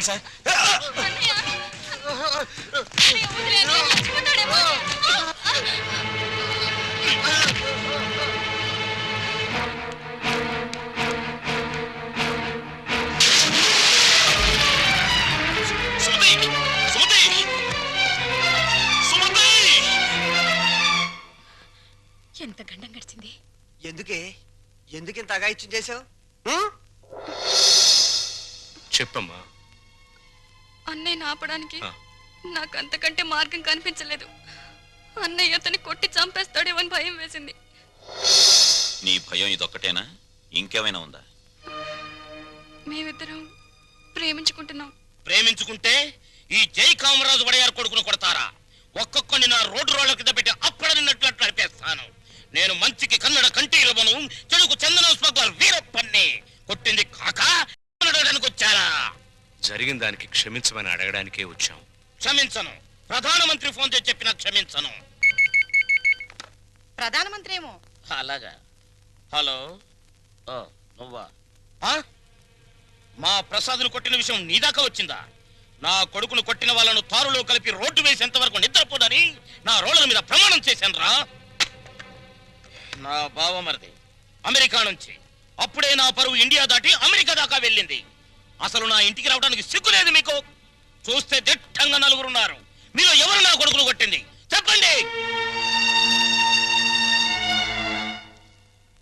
వదిలేండి సార్. ఎంత గండం గడిచింది? ఎందుకే? ఎందుకు ఇంత అగాయిత్యం చేసావు చెప్పమ్మా. అన్నయ్యని ఆపడానికి. నాకు అంతకంటే మార్గం కనిపించలేదు. అన్నయ్య అతన్ని కొట్టి చంపేస్తాడేమో అని భయం వేసింది. నీ భయం ఇదొక్కటేనా? ఇంకేమైనా ఉందా? మేమిద్దరం ప్రేమించుకుంటున్నాం. ప్రేమించుకుంటే ఈ జై కామరాజు వడయారు కొడుకును కొడతారా? ఒక్కొక్కని నా రోడ్డు రోడ్ల కింద పెట్టి అప్పడనిన్నట్లు అట్లా నడిపేస్తాను. నేను మంచికి కన్నడ కంటీరవను చెడుకు చందన స్మగ్లర్ వీరప్పన్ని కొట్టింది కాక వచ్చారా? జరిగిన దానికి క్షమించమని అడగడానికే వచ్చాం. క్షమించను. ప్రధానమంత్రి ఫోన్ చేసి చెప్పినా క్షమించను. ప్రధానమంత్రి ఏమో? అలాగా. హలో. ఓ, నువ్వా? ఆ? మా ప్రసాద్ను కొట్టిన విషయం నీ దాకా వచ్చిందా? నా కొడుకును కొట్టిన వాళ్ళను తారులో కలిపి రోడ్డు వేసేంత వరకు నిద్రపోదని నా రోడ్ల మీద ప్రమాణం చేశాను రా నా బావమరిది అమెరికా నుంచి. అప్పుడే నా పరువు ఇండియా దాటి అమెరికా దాకా వెళ్ళింది. అసలు నా ఇంటికి రావడానికి సిగ్గు లేదు మీకు. చూస్తే దిట్టంగా నలుగురున్నారు. మీలో ఎవరు నా కొడుకును కొట్టింది? చెప్పండి.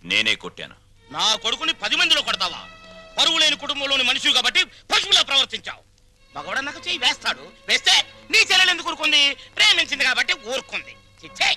నేనే కొట్టాను. నా కొడుకుని పది మందిలో కొడతావా? పరువు లేని కుటుంబంలోని మనిషి కాబట్టి పశువులా ప్రవర్తించావు. మగవాడన్నాక చెయ్యి వేస్తాడు. వేస్తే నీ చెల్లెలు ఎందుకు ఊరుకుంది? ప్రేమించింది కాబట్టి ఊరుకుంది. చిచ్చే.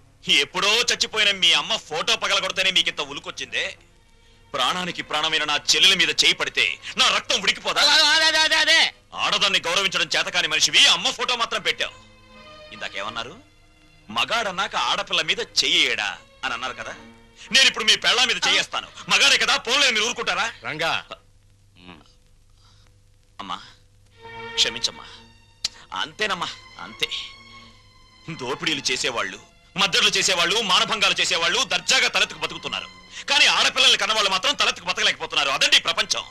ఎప్పుడో చచ్చిపోయిన మీ అమ్మ ఫోటో పగలగొడితేనే మీకింత ఉలుకొచ్చిందే. ప్రాణానికి ప్రాణమైన నా చెల్లెల మీద చేయి పడితే నా రక్తం ఉడికిపోదా? ఆడదాన్ని గౌరవించడం చేతకాని మనిషివి అమ్మ ఫోటో మాత్రం పెట్టావు. ఇందాకేమన్నారు? మగాడన్నాక ఆడపిల్ల మీద చెయ్యేడా అని అన్నారు కదా? నేను ఇప్పుడు మీ పెళ్ళ మీద చెయ్యేస్తాను. మగాడే కదా పోలే మీరు ఊరుకుంటారా? రంగా. అమ్మా క్షమించమ్మా. అంతేనమ్మా అంతే. దోపిడీలు చేసేవాళ్ళు మద్దతులు చేసేవాళ్ళు మానభంగాలు చేసేవాళ్ళు దర్జాగా తలెత్తుకు బతుకుతున్నారు. కానీ ఆడపిల్లల్ని కన్నవాళ్ళు మాత్రం తలెత్తుకు బతకలేకపోతున్నారు. అదండి ప్రపంచం.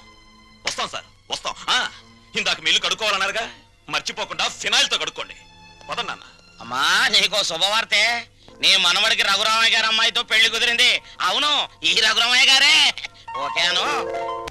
వస్తాం సార్ వస్తాం. ఆ, ఇందాక మీ ఇల్లు కడుక్కోవాలన్నారుగా? మర్చిపోకుండా ఫినాయిల్తో కడుక్కోండి. పదండి నాన్న. అమ్మా నీకో శుభవార్తే. నీ మనవడికి రఘురామయ్య గారి అమ్మాయితో పెళ్ళి కుదిరింది. అవును ఈ రఘురామయ్య గారే. ఓకేను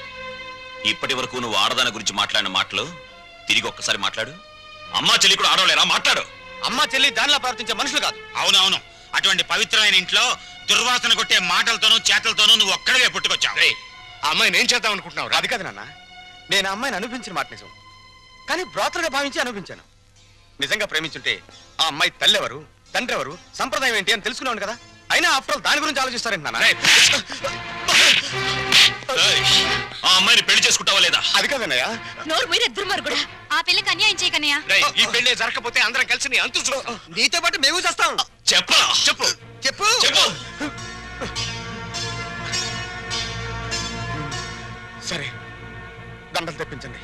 ఇప్పటి వరకు నువ్వు ఆడదాని గురించి మాట్లాడిన మాటలు తిరిగి ఒక్కసారి మాట్లాడు. అమ్మా చెల్లి కూడా ఆడవలేరా మాట్లాడు. అమ్మా చెల్లి దానిలా ప్రవర్తించే మనుషులు కాదు. అవునవును. అటువంటి పవిత్రమైన ఇంట్లో దుర్వాసన కొట్టే మాటలతోనూ చేతలతోనూ నువ్వు ఒక్కడవే పుట్టుకొచ్చావు. ఆ అమ్మాయిని ఏం చేద్దాం అనుకుంటున్నావు? అది కాదు నాన్న. నేను ఆ అమ్మాయిని అనిపించిన మాట నిజం. కానీ బ్రాతలుగా భావించి అనిపించాను నిజంగా ప్రేమించుంటే ఆ అమ్మాయి తల్లి ఎవరు తండ్రి ఎవరు సంప్రదాయం ఏంటి అని తెలుసుకున్నాను కదా. అయినా ఆఫ్టర్ ఆల్ దాని గురించి ఆలోచిస్తారేంటి నాన్న? ఆ అమ్మాయిని పెళ్ళి చేసుకుంటావా లేదా? అది కాదన్నయ్య. నోరు మీరే దుర్మార్గుడా. ఆ. పిల్లకి అన్యాయం చేయకనయ్యా ఈ పెళ్ళి జరగకపోతే అందరం కలిసి నీ అంతు చూస్తాం. నీతో పాటు మేము చేస్తాం. చెప్పరా చెప్పు. చెప్పు. చెప్పు. సరే. దండలు తెప్పించండి.